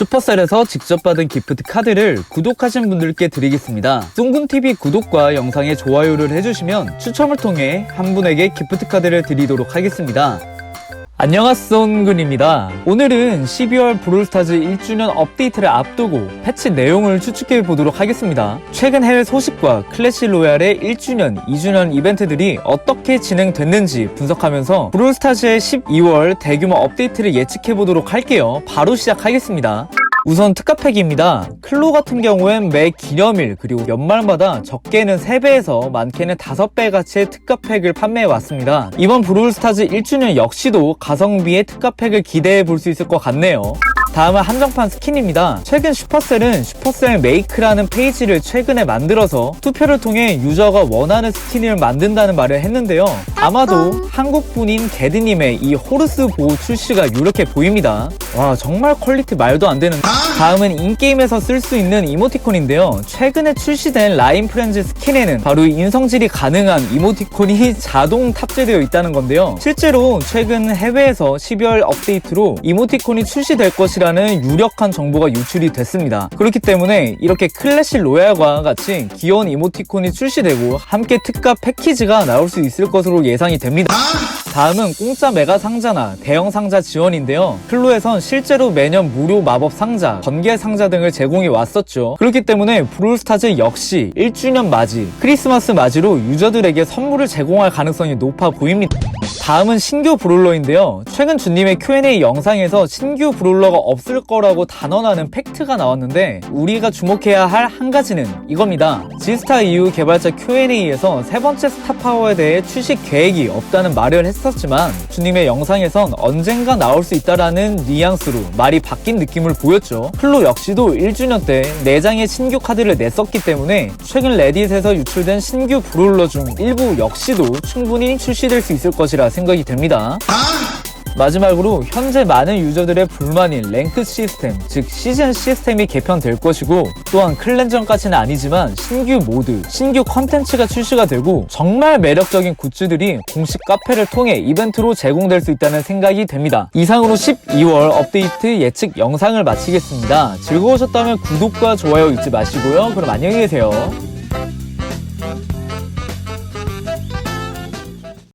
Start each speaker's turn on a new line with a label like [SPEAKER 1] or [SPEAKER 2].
[SPEAKER 1] 슈퍼셀에서 직접 받은 기프트 카드를 구독하신 분들께 드리겠습니다. 송군TV 구독과 영상에 좋아요를 해주시면 추첨을 통해 한 분에게 기프트 카드를 드리도록 하겠습니다. 안녕하세요 손근입니다. 오늘은 12월 브롤스타즈 1주년 업데이트를 앞두고 패치 내용을 추측해 보도록 하겠습니다. 최근 해외 소식과 클래시 로얄의 1주년, 2주년 이벤트들이 어떻게 진행됐는지 분석하면서 브롤스타즈의 12월 대규모 업데이트를 예측해 보도록 할게요. 바로 시작하겠습니다. 우선 특가팩입니다. 클로 같은 경우엔 매 기념일 그리고 연말마다 적게는 3배에서 많게는 5배 가치의 특가팩을 판매해 왔습니다. 이번 브롤스타즈 1주년 역시도 가성비의 특가팩을 기대해 볼 수 있을 것 같네요. 다음은 한정판 스킨입니다. 최근 슈퍼셀은 슈퍼셀 메이크라는 페이지를 최근에 만들어서 투표를 통해 유저가 원하는 스킨을 만든다는 말을 했는데요. 아마도 한국분인 게드님의 이 호르스 보호 출시가 유력해 보입니다. 와 정말 퀄리티 말도 안 되는 다음은 인게임에서 쓸 수 있는 이모티콘인데요. 최근에 출시된 라인 프렌즈 스킨에는 바로 인성질이 가능한 이모티콘이 자동 탑재되어 있다는 건데요. 실제로 최근 해외에서 12월 업데이트로 이모티콘이 출시될 것이라는 유력한 정보가 유출이 됐습니다. 그렇기 때문에 이렇게 클래시 로얄과 같이 귀여운 이모티콘이 출시되고 함께 특가 패키지가 나올 수 있을 것으로 예상이 됩니다. 다음은 공짜 메가 상자나 대형 상자 지원인데요. 클로에선 실제로 매년 무료 마법 상자, 번개 상자 등을 제공해 왔었죠. 그렇기 때문에 브롤스타즈 역시 1주년 맞이, 크리스마스 맞이로 유저들에게 선물을 제공할 가능성이 높아 보입니다. 다음은 신규 브롤러인데요. 최근 주님의 Q&A 영상에서 신규 브롤러가 없을 거라고 단언하는 팩트가 나왔는데 우리가 주목해야 할 한 가지는 이겁니다. 지스타 이후 개발자 Q&A에서 세 번째 스타파워에 대해 출시 계획이 없다는 말을 했었지만 주님의 영상에선 언젠가 나올 수 있다라는 뉘앙스로 말이 바뀐 느낌을 보였죠. 플로 역시도 1주년 때 4장의 신규 카드를 냈었기 때문에 최근 레딧에서 유출된 신규 브롤러 중 일부 역시도 충분히 출시될 수 있을 것이라 생각이 됩니다. 마지막으로 현재 많은 유저들의 불만인 랭크 시스템, 즉 시즌 시스템이 개편될 것이고 또한 클랜전까지는 아니지만 신규 모드, 신규 컨텐츠가 출시가 되고 정말 매력적인 굿즈들이 공식 카페를 통해 이벤트로 제공될 수 있다는 생각이 됩니다. 이상으로 12월 업데이트 예측 영상을 마치겠습니다. 즐거우셨다면 구독과 좋아요 잊지 마시고요. 그럼 안녕히 계세요.